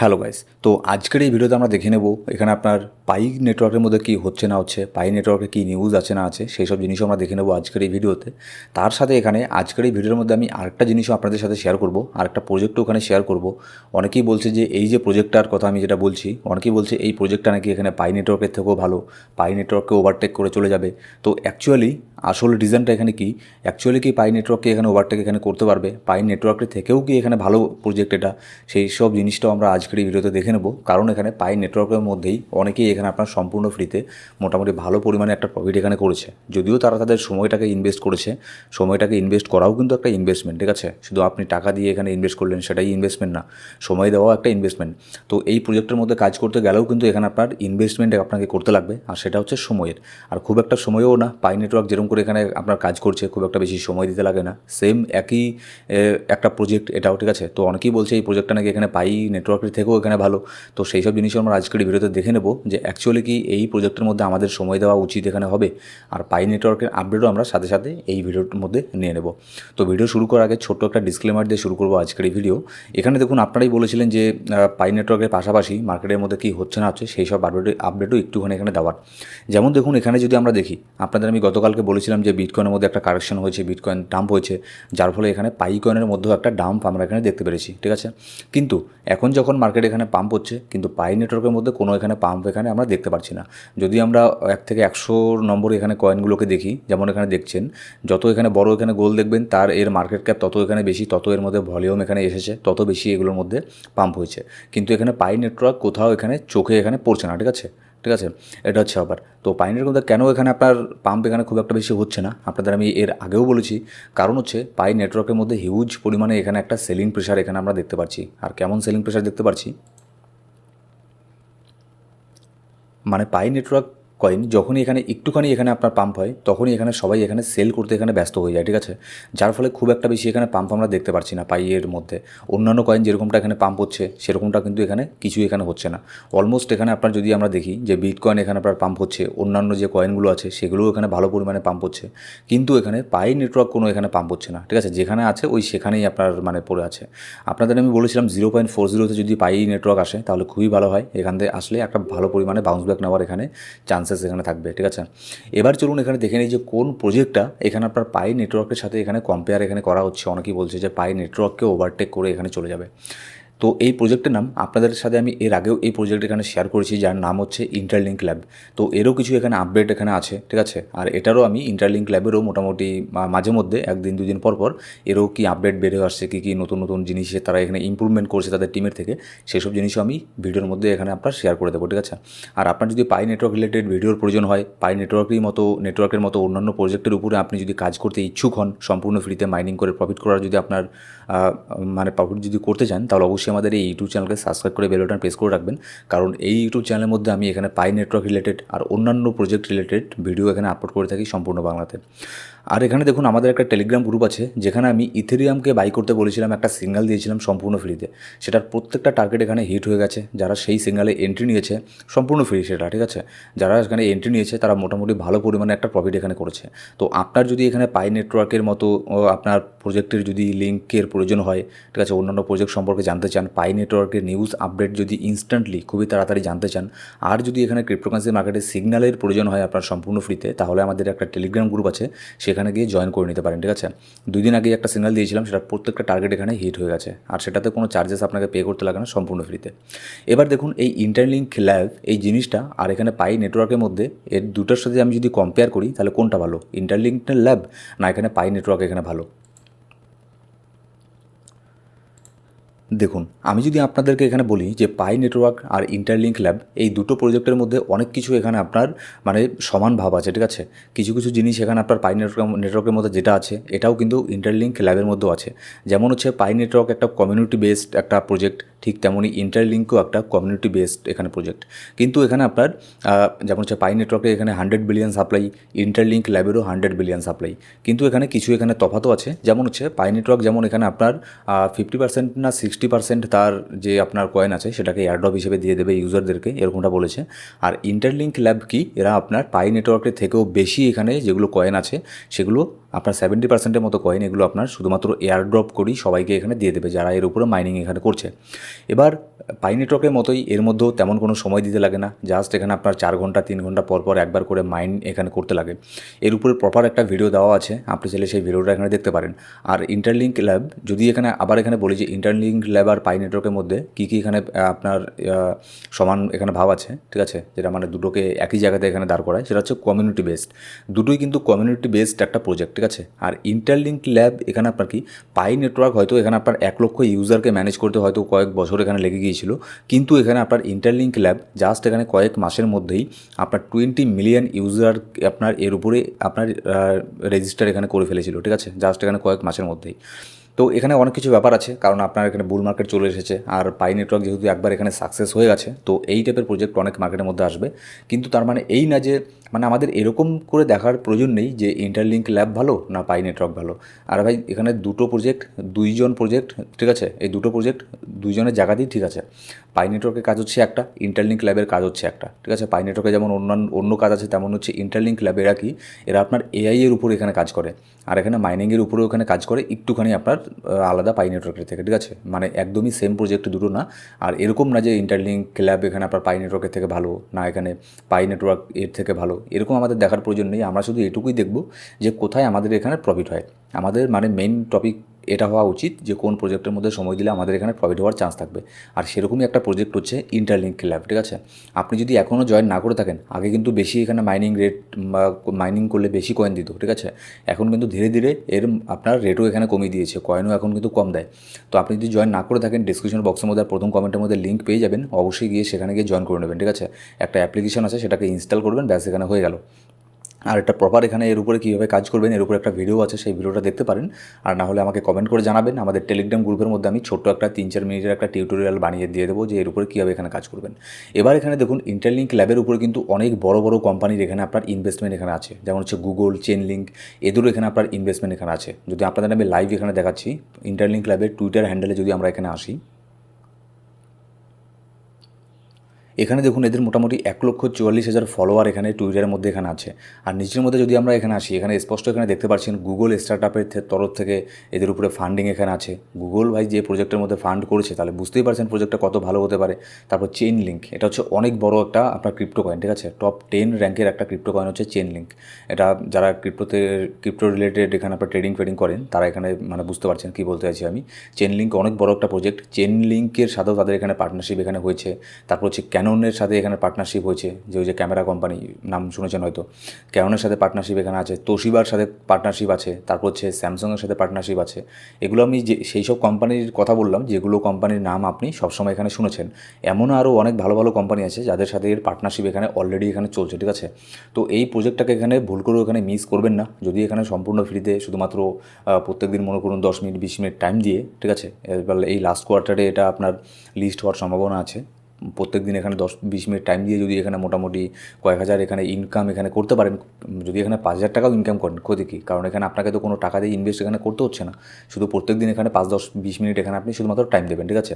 Hello guys, তো আজকের এই ভিডিওতে আমরা দেখে নেব এখানে আপনার পাই নেটওয়ার্কের মধ্যে কী হচ্ছে না হচ্ছে, পাই নেটওয়ার্কে কী নিউজ আছে না আছে, সেই সব জিনিসও আমরা দেখে নেব আজকের এই ভিডিওতে। তার সাথে এখানে আজকের এই ভিডিওর মধ্যে আমি আরেকটা জিনিসও আপনাদের সাথে শেয়ার করব, আরেকটা প্রজেক্টও ওখানে শেয়ার করব। অনেকেই বলছে যে এই যে প্রজেক্টটার কথা আমি যেটা বলছি, অনেকেই বলছে এই প্রজেক্টটা নাকি এখানে পাই নেটওয়ার্কের থেকেও ভালো, পাই নেটওয়ার্ককে ওভারটেক করে চলে যাবে। তো অ্যাকচুয়ালি আসল রিজনটা এখানে কি? অ্যাকচুয়ালি কি পাই নেটওয়ার্ককে এখানে ওভারটেক এখানে করতে পারবে? পাই নেটওয়ার্কের থেকেও কি এখানে ভালো প্রজেক্ট এটা? সেই সব জিনিসটাও আমরা আজকের এই ভিডিওতে দেখে নেব। কারণ এখানে পাই নেটওয়ার্কের মধ্যেই অনেকেই এখানে আপনার সম্পূর্ণ ফ্রিতে মোটামুটি ভালো পরিমাণে একটা প্রফিট এখানে করেছে। যদিও তারা তাদের সময়টাকে ইনভেস্ট করেছে, সময়টাকে ইনভেস্ট করাও কিন্তু একটা ইনভেস্টমেন্ট ঠিক আছে? শুধু আপনি টাকা দিয়ে এখানে ইনভেস্ট করলেন সেটাই ইনভেস্টমেন্ট না, সময় দেওয়াও একটা ইনভেস্টমেন্ট তো এই প্রজেক্টের মধ্যে কাজ করতে গেলেও কিন্তু এখানে আপনার ইনভেস্টমেন্ট আপনাকে করতে লাগবে, আর সেটা হচ্ছে সময়ের। আর খুব একটা সময়ও না, পাই নেটওয়ার্ক যেরকম করে এখানে আপনার কাজ করছে, খুব একটা বেশি সময় দিতে লাগে না। সেম একই একটা প্রজেক্ট এটাও, ঠিক আছে? তো অনেকেই বলছে এই প্রজেক্টটা নাকি এখানে পাই নেটওয়ার্কের থেকেও এখানে ভালো। তো সেই সব জিনিসও আমরা আজকের ভিডিওতে দেখে নেব যে অ্যাকচুয়ালি কি এই প্রজেক্টের মধ্যে আমাদের সময় দেওয়া উচিত এখানে হবে আর পাই নেটওয়ার্কের আপডেটও আমরা সাথে সাথে এই ভিডিওর মধ্যে নিয়ে নেব। তো ভিডিও শুরু করার আগে ছোট্ট একটা ডিসক্লেমার দিয়ে শুরু করব আজকের এই ভিডিও এখানে দেখুন আপনারাই বলেছিলেন যে পাই নেটওয়ার্কের পাশাপাশি মার্কেটের মধ্যে কী হচ্ছে না হচ্ছে সেই সব আপডেট আপডেটও একটুখানি এখানে দেওয়ার। যেমন দেখুন এখানে যদি আমরা দেখি, আপনাদের আমি গতকালকে বলেছিলাম যে বিটকয়েনের মধ্যে একটা কারেকশন হয়েছে বিটকয়েন ডাম্প হয়েছে, যার ফলে এখানে পাই কয়েনের মধ্যেও একটা ডাম্প আমরা এখানে দেখতে পেরেছি, ঠিক আছে? কিন্তু এখন যখন মার্কেট এখানে পাম্প হচ্ছে, কিন্তু পাই নেটওয়ার্কের মধ্যে কোনো এখানে পাম্প এখানে আমরা দেখতে পাচ্ছি না। যদি আমরা এক থেকে একশো নম্বর এখানে কয়েনগুলোকে দেখি, যেমন এখানে দেখছেন, যত এখানে বড় এখানে গোল দেখবেন, তার এর মার্কেট ক্যাপ তত এখানে বেশি, তত এর মধ্যে ভলিউম এখানে এসেছে, তত বেশি এগুলোর মধ্যে পাম্প হয়েছে। কিন্তু এখানে পাই নেটওয়ার্ক কোথাও এখানে চোখে এখানে পড়ছে না, ঠিক আছে? ঠিক আছে? এটা হচ্ছে আবার তো পাইনের মধ্যে কেন এখানে আপনার পাম্প এখানে খুব একটা বেশি হচ্ছে না? আপনাদের আমি এর আগেও বলেছি। কারণ হচ্ছে পাই নেটওয়ার্কের মধ্যে হিউজ পরিমাণে এখানে একটা সেলিং প্রেশার এখানে আমরা দেখতে পাচ্ছি। আর কেমন সেলিং প্রেশার দেখতে পাচ্ছি? মানে পাই নেটওয়ার্ক কয়েন যখনই এখানে একটুখানি এখানে আপনার পাম্প হয়, তখনই এখানে সবাই এখানে সেল করতে এখানে ব্যস্ত হয়ে যায়, ঠিক আছে? যার ফলে খুব একটা বেশি এখানে পাম্প আমরা দেখতে পাচ্ছি না পাইয়ের মধ্যে। অন্যান্য কয়েন যেরকমটা এখানে পাম্প হচ্ছে, সেরকমটা কিন্তু এখানে কিছুই এখানে হচ্ছে না। অলমোস্ট এখানে আপনার যদি আমরা দেখি যে বিট কয়েন এখানে আপনার পাম্প হচ্ছে, অন্যান্য যে কয়েনগুলো আছে, সেগুলোও এখানে ভালো পরিমাণে পাম্প হচ্ছে। কিন্তু এখানে পাই নেটওয়ার্ক কোনো এখানে পাম্প হচ্ছে না, ঠিক আছে? যেখানে আছে, ওই সেখানেই আপনার মানে পড়ে আছে। আপনাদের আমি বলেছিলাম জিরো পয়েন্ট ফোর জিরোতে যদি পাই নেটওয়ার্ক আসে, তাহলে খুবই ভালো হয়। এখান থেকে আসলে একটা ভালো পরিমাণে বাউন্স ব্যাক নেওয়ার এখানে চান্সেস এখানে থাকবে, ঠিক আছে? এবার চলুন এখানে দেখে নিই যে কোন প্রজেক্টটা এখানে আপনার পাই নেটওয়ার্কের সাথে এখানে কম্পেয়ার এখানে করা হচ্ছে। অনেকেই বলছে যে পাই নেটওয়ার্ককে ওভারটেক করে এখানে চলে যাবে। তো এই প্রজেক্টের নাম আপনাদের সাথে আমি এর আগেও এই প্রজেক্ট এখানে শেয়ার করেছি, যার নাম হচ্ছে ইন্টারলিঙ্ক ল্যাব তো এরও কিছু এখানে আপডেট এখানে আছে, ঠিক আছে? আর এটারও আমি ইন্টারলিঙ্ক ল্যাবেরও মোটামুটি মাঝে মধ্যে, একদিন, দুদিন পর পর এরও কি আপডেট বেড়ে আসছে, কী কী নতুন নতুন জিনিসে তারা এখানে ইমপ্রুভমেন্ট করছে তাদের টিমের থেকে, সেসব জিনিসও আমি ভিডিওর মধ্যে এখানে আপনার শেয়ার করে দেবো, ঠিক আছে? আর আপনার যদি পাই নেটওয়ার্ক রিলেটেড ভিডিওর প্রয়োজন হয়, পাই নেটওয়ার্কের মতো নেটওয়ার্কের মতো অন্যান্য প্রজেক্টের উপরে আপনি যদি কাজ করতে ইচ্ছুক হন, সম্পূর্ণ ফ্রিতে মাইনিং করে প্রফিট করার যদি আপনার মানে প্রফিট যদি করতে চান, তাহলে অবশ্যই আমাদের এই ইউটিউব চ্যানেলকে সাবস্ক্রাইব করে বেল বাটন প্রেস করে রাখবেন। কারণ এই ইউটিউব চ্যানেলের মধ্যে আমি এখানে পাই নেটওয়ার্ক রিলেটেড আর অন্যান্য প্রজেক্ট রিলেটেড ভিডিও এখানে আপলোড করে থাকি সম্পূর্ণ বাংলাতে। আর এখানে দেখুন, আমাদের একটা টেলিগ্রাম গ্রুপ আছে, যেখানে আমি ইথেরিয়ামকে বাই করতে বলেছিলাম, একটা সিগন্যাল দিয়েছিলাম সম্পূর্ণ ফ্রিতে সেটার প্রত্যেকটা টার্গেট এখানে হিট হয়ে গেছে। যারা সেই সিগনালে এন্ট্রি নিয়েছে, সম্পূর্ণ ফ্রি সেটা, ঠিক আছে? যারা এখানে এন্ট্রি নিয়েছে, তারা মোটামুটি ভালো পরিমাণে একটা প্রফিট এখানে করেছে। তো আপনার যদি এখানে পাই নেটওয়ার্কের মতো আপনার প্রজেক্টের যদি লিঙ্কের প্রয়োজন হয়। ঠিক আছে, অন্যান্য প্রজেক্ট সম্পর্কে জানতে চান, পাই নেটওয়ার্কের নিউজ আপডেট যদি ইনস্ট্যান্টলি খুবই তাড়াতাড়ি জানতে চান, আর যদি এখানে ক্রিপ্টোকারেন্সি মার্কেটে সিগন্যালের প্রয়োজন হয় আপনার সম্পূর্ণ ফ্রিতে তাহলে আমাদের একটা টেলিগ্রাম গ্রুপ আছে, সেখানে গিয়ে জয়েন করে নিতে পারেন, ঠিক আছে? দুই দিন আগে একটা সিগন্যাল দিয়েছিলাম, সেটা প্রত্যেকটা টার্গেট এখানে হিট হয়ে গেছে, আর সেটাতে কোনো চার্জেস আপনাকে পে করতে লাগে না, সম্পূর্ণ ফ্রিতে এবার দেখুন, এই ইন্টারলিঙ্ক ল্যাব এই জিনিসটা, আর এখানে পাই নেটওয়ার্কের মধ্যে, এর দুটোর সাথে আমি যদি কম্পেয়ার করি, তাহলে কোনটা ভালো? ইন্টারলিঙ্ক ল্যাব না এখানে পাই নেটওয়ার্ক এখানে ভালো? দেখুন, আমি যদি আপনাদেরকে এখানে বলি যে পাই নেটওয়ার্ক আর ইন্টারলিঙ্ক ল্যাব, এই দুটো প্রজেক্টের মধ্যে অনেক কিছু এখানে আপনার মানে সমান ভাব আছে, ঠিক আছে? কিছু কিছু জিনিস এখানে আপনার পাই নেটওয়ার্ক, নেটওয়ার্কের মধ্যে যেটা আছে, এটাও কিন্তু ইন্টারলিঙ্ক ল্যাবের মধ্যেও আছে। যেমন হচ্ছে পাই নেটওয়ার্ক একটা কমিউনিটি বেসড একটা প্রজেক্ট ঠিক তেমনই ইন্টারলিঙ্কও একটা কমিউনিটি বেসড এখানে প্রজেক্ট কিন্তু এখানে আপনার যেমন হচ্ছে পাই নেটওয়ার্কে এখানে হান্ড্রেড বিলিয়ন সাপ্লাই ইন্টারলিঙ্ক ল্যাবেরও হান্ড্রেড বিলিয়ন সাপ্লাই কিন্তু এখানে কিছু এখানে তফাতও আছে। যেমন হচ্ছে পাই নেটওয়ার্ক যেমন এখানে আপনার ফিফটি পার্সেন্ট না সিক্সটি পার্সেন্ট তার যে আপনার কয়েন আছে সেটাকে এয়ারড্রপ হিসেবে দিয়ে দেবে ইউজারদেরকে এরকমটা বলেছে। আর ইন্টারলিঙ্ক ল্যাব কি? এরা আপনার পাই নেটওয়ার্কের থেকেও বেশি এখানে যেগুলো কয়েন আছে, সেগুলো আপনার সেভেন্টি পার্সেন্টের মতো কয়েন এগুলো আপনার শুধুমাত্র এয়ারড্রপ করেই সবাইকে এখানে দিয়ে দেবে যারা এর উপরে মাইনিং এখানে করছে। এবার পাই নেটওয়ার্কের মতোই এর মধ্যেও তেমন কোনো সময় দিতে লাগে না। জাস্ট এখানে আপনার চার ঘণ্টা, তিন ঘণ্টা পর পর একবার করে মাইন্ড এখানে করতে লাগে। এর উপরে প্রপার একটা ভিডিও দেওয়া আছে, আপনি চাইলে সেই ভিডিওটা এখানে দেখতে পারেন। আর ইন্টারলিঙ্ক ল্যাব যদি এখানে আবার এখানে বলি যে ইন্টারলিঙ্ক ল্যাব আর পাই নেটওয়ার্কের মধ্যে কী কী এখানে আপনার সমান এখানে ভাব আছে, ঠিক আছে? যেটা মানে দুটোকে একই জায়গাতে এখানে দাঁড় করায়, সেটা হচ্ছে কমিউনিটি বেসড দুটোই কিন্তু কমিউনিটি বেসড একটা প্রজেক্ট ঠিক আছে? আর ইন্টারলিঙ্ক ল্যাব এখানে আপনার কি, পাই নেটওয়ার্ক হয়তো এখানে আপনার এক লক্ষ ইউজারকে ম্যানেজ করতে হয়তো কয়েক বছর এখানে লেগে গিয়েছিল। কিন্তু এখানে আপনার ইন্টারলিঙ্ক ল্যাব জাস্ট এখানে কয়েক মাসের মধ্যেই আপনার টোয়েন্টি মিলিয়ন ইউজার আপনার এর উপরে আপনার রেজিস্টার এখানে করে ফেলেছিল, ঠিক আছে? জাস্ট এখানে কয়েক মাসের মধ্যেই। তো এখানে অনেক কিছু ব্যাপার আছে, কারণ আপনার এখানে বুল মার্কেট চলে এসেছে, আর পাই নেটওয়ার্ক যেহেতু একবার এখানে সাকসেস হয়ে গেছে, তো এই টাইপের প্রজেক্ট অনেক মার্কেটের মধ্যে আসবে। কিন্তু তার মানে এই না যে মানে আমাদের এরকম করে দেখার প্রয়োজন নেই যে ইন্টারলিঙ্ক ল্যাব ভালো না পাই নেটওয়ার্ক ভালো। আর ভাই, এখানে দুটো প্রজেক্ট দুইজন প্রজেক্ট ঠিক আছে? এই দুটো প্রজেক্ট দুইজনের জায়গাতেই ঠিক আছে। পাই নেটওয়ার্কের কাজ হচ্ছে একটা ইন্টারলিঙ্ক ল্যাবের কাজ হচ্ছে একটা, ঠিক আছে? পাই নেটওয়ার্কে যেমন অন্যান্য, অন্য কাজ আছে, তেমন হচ্ছে ইন্টারলিঙ্ক ল্যাব এরা কি? এরা আপনার এআই এর উপর এখানে কাজ করে, আর এখানে মাইনিংয়ের উপরেও এখানে কাজ করে, একটুখানি আপনার আলাদা পাই নেটওয়ার্কের থেকে, ঠিক আছে? মানে একদমই সেম প্রজেক্ট দুটো না। আর এরকম না যে ইন্টারলিঙ্ক ক্ল্যাব এখানে আপনার পাই নেটওয়ার্কের থেকে ভালো, না এখানে পাই নেটওয়ার্ক এর থেকে ভালো। এরকম আমাদের দেখার প্রয়োজন নেই। আমরা শুধু এটুকুই দেখব যে কোথায় আমাদের এখানে প্রফিট হয়। আমাদের মানে মেইন টপিক এটা হওয়া উচিত যে কোন প্রজেক্টের মধ্যে সময় দিলে আমাদের এখানে প্রফিট হওয়ার চান্স থাকবে। আর সেরকমই একটা প্রজেক্ট হচ্ছে ইন্টারলিঙ্ক ল্যাব ঠিক আছে? আপনি যদি এখনও জয়েন না করে থাকেন, আগে কিন্তু বেশি এখানে মাইনিং রেট বা মাইনিং করলে বেশি কয়েন দিত, ঠিক আছে? এখন কিন্তু ধীরে ধীরে এর আপনার রেটও এখানে কমিয়ে দিয়েছে কয়েনও এখন কিন্তু কম দেয়। তো আপনি যদি জয়েন না করে থাকেন ডিসক্রিপশন বক্সের মধ্যে প্রথম কমেন্টের মধ্যে লিঙ্ক পেয়ে যাবেন, অবশ্যই গিয়ে সেখানে গিয়ে জয়েন করে নেবেন, ঠিক আছে? একটা অ্যাপ্লিকেশন আছে, সেটাকে ইনস্টল করবেন, ব্যাস এখানে হয়ে গেল। আর একটা প্রপার এখানে এর উপরে কীভাবে কাজ করবেন, এর উপরে একটা ভিডিও আছে, সেই ভিডিওটা দেখতে পারেন। আর না হলে আমাকে কমেন্ট করে জানাবেন। আমাদের টেলিগ্রাম গ্রুপের মধ্যে আমি ছোট্ট একটা তিন চার মিনিটের একটা টিউটোরিয়াল বানিয়ে দিয়ে দেবো যে এর উপরে কীভাবে এখানে কাজ করবেন। এবার এখানে দেখুন ইন্টারলিঙ্ক ল্যাবের উপরে কিন্তু অনেক বড় বড় কোম্পানির এখানে আপনার ইনভেস্টমেন্ট এখানে আছে। যেমন হচ্ছে গুগল চেনলিঙ্ক এদেরও এখানে আপনার ইনভেস্টমেন্ট এখানে আছে। যদি আপনাদের আমি লাইভ এখানে দেখাচ্ছি ইন্টারলিঙ্ক ল্যাবের টুইটার হ্যান্ডেলে যদি আমরা এখানে আসি এখানে দেখুন এদের মোটামুটি এক লক্ষ চুয়াল্লিশ হাজার ফলোয়ার এখানে টুইটারের মধ্যে এখানে আছে। আর নিচের মধ্যে যদি আমরা এখানে আসি, এখানে স্পষ্ট এখানে দেখতে পাচ্ছেন গুগল স্টার্টআপের তরফ থেকে এদের উপরে ফান্ডিং এখানে আছে। গুগল ভাই যে প্রজেক্টের মধ্যে ফান্ড করেছে, তাহলে বুঝতেই পারছেন প্রজেক্টটা কত ভালো হতে পারে। তারপর চেন লিঙ্ক এটা হচ্ছে অনেক বড় একটা আপনার ক্রিপ্টো কয়েন ঠিক আছে? টপ টেন র্যাঙ্কের একটা ক্রিপ্টো কয়েন হচ্ছে চেন লিঙ্ক এটা যারা ক্রিপ্টোতে ক্রিপ্টো রিলেটেড এখানে আপনার ট্রেডিং ফেডিং করেন, তারা এখানে মানে বুঝতে পারছেন কী বলতে চাইছি আমি। চেন লিঙ্ক অনেক বড় একটা প্রজেক্ট চেন লিঙ্কের সাথেও তাদের এখানে পার্টনারশিপ এখানে হয়েছে। তারপর হচ্ছে ক্যাননের সাথে এখানে পার্টনারশিপ হয়েছে, যে ওই যে ক্যামেরা কোম্পানি নাম শুনেছেন হয়তো। ক্যাননের সাথে পার্টনারশিপ এখানে আছে তোশিবার সাথে পার্টনারশিপ আছে, তারপর হচ্ছে স্যামসংয়ের সাথে পার্টনারশিপ আছে। এগুলো আমি যে, সেই সব কোম্পানির কথা বললাম, যেগুলো কোম্পানির নাম আপনি সবসময় এখানে শুনেছেন। এমনও আরও অনেক ভালো ভালো কোম্পানি আছে, যাদের সাথে এর পার্টনারশিপ এখানে অলরেডি এখানে চলছে, ঠিক আছে? তো এই প্রজেক্টটাকে এখানে ভুল করেও এখানে মিস করবেন না। যদি এখানে সম্পূর্ণ ফ্রিতে শুধুমাত্র প্রত্যেক দিন মনে করুন দশ মিনিট, বিশ মিনিট টাইম দিয়ে, ঠিক আছে? এই লাস্ট কোয়ার্টারে এটা আপনার লিস্ট হওয়ার সম্ভাবনা আছে। প্রত্যেক দিন এখানে দশ, বিশ মিনিট টাইম দিয়ে যদি এখানে মোটামুটি কয়েক হাজার এখানে ইনকাম এখানে করতে পারেন, যদি এখানে পাঁচ হাজার টাকাও ইনকাম করেন, ক্ষতি কী? কারণ এখানে আপনাকে তো কোনো টাকা দিয়ে ইনভেস্ট এখানে করতে হচ্ছে না। শুধু প্রত্যেক দিন এখানে পাঁচ, দশ, বিশ মিনিট এখানে আপনি শুধুমাত্র টাইম দেবেন, ঠিক আছে?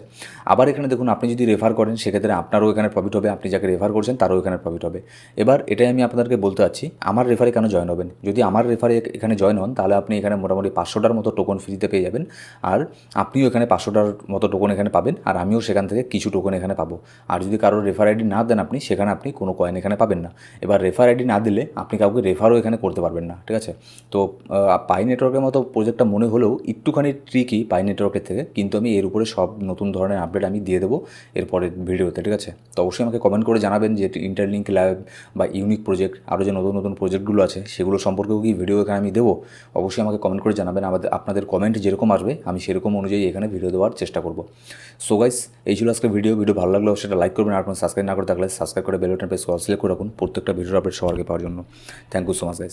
আবার এখানে দেখুন, আপনি যদি রেফার করেন, সেক্ষেত্রে আপনারও এখানে প্রফিট হবে, আপনি যাকে রেফার করছেন, তারও এখানে প্রফিট হবে। এবার এটাই আমি আপনাদেরকে বলতে চাচ্ছি আমার রেফারে কেন জয়েন হবেন? যদি আমার রেফারে এখানে জয়েন হন, তাহলে আপনি এখানে মোটামুটি পাঁচশোটার মতো টোকন ফ্রিতে পেয়ে যাবেন। আর আপনিও এখানে পাঁচশোটার মতো টোকন এখানে পাবেন, আর আমিও সেখান থেকে কিছু টোকন এখানে পাবো। আর যদি কারোর রেফার আইডি না দেন আপনি, সেখানে আপনি কোনো কয়েন এখানে পাবেন না। এবার রেফার আইডি না দিলে আপনি কাউকে রেফারও এখানে করতে পারবেন না, ঠিক আছে? তো পাই নেটওয়ার্কের মতো প্রজেক্টটা মনে হলেও একটুখানি ট্রিকই পাই নেটওয়ার্কের থেকে, কিন্তু আমি এর উপরে সব নতুন ধরনের আপডেট আমি দিয়ে দেবো এরপরে ভিডিওতে, ঠিক আছে? তো অবশ্যই আমাকে কমেন্ট করে জানাবেন যে ইন্টারলিঙ্ক ল্যাব বা ইউনিক প্রজেক্ট আরও যে নতুন নতুন প্রজেক্টগুলো আছে, সেগুলো সম্পর্কেও কি ভিডিও এখানে আমি দেবো? অবশ্যই আমাকে কমেন্ট করে জানাবেন, আমাদের, আপনাদের কমেন্ট যেরকম আসবে, আমি সেরকম অনুযায়ী এখানে ভিডিও দেওয়ার চেষ্টা করব। সো গাইস এই ছিল আজকে ভিডিও ভিডিও ভালো লাগলে সেটা লাইক করবেন, আর আপনার সাবস্ক্রাইব না করে থাকলে সাবস্ক্রাইব করে বেল বাটন প্রেস করে সিলেক্ট করে রাখুন প্রত্যেকটা ভিডিও আপডেট সবার পাওয়ার জন্য। Thank you so much guys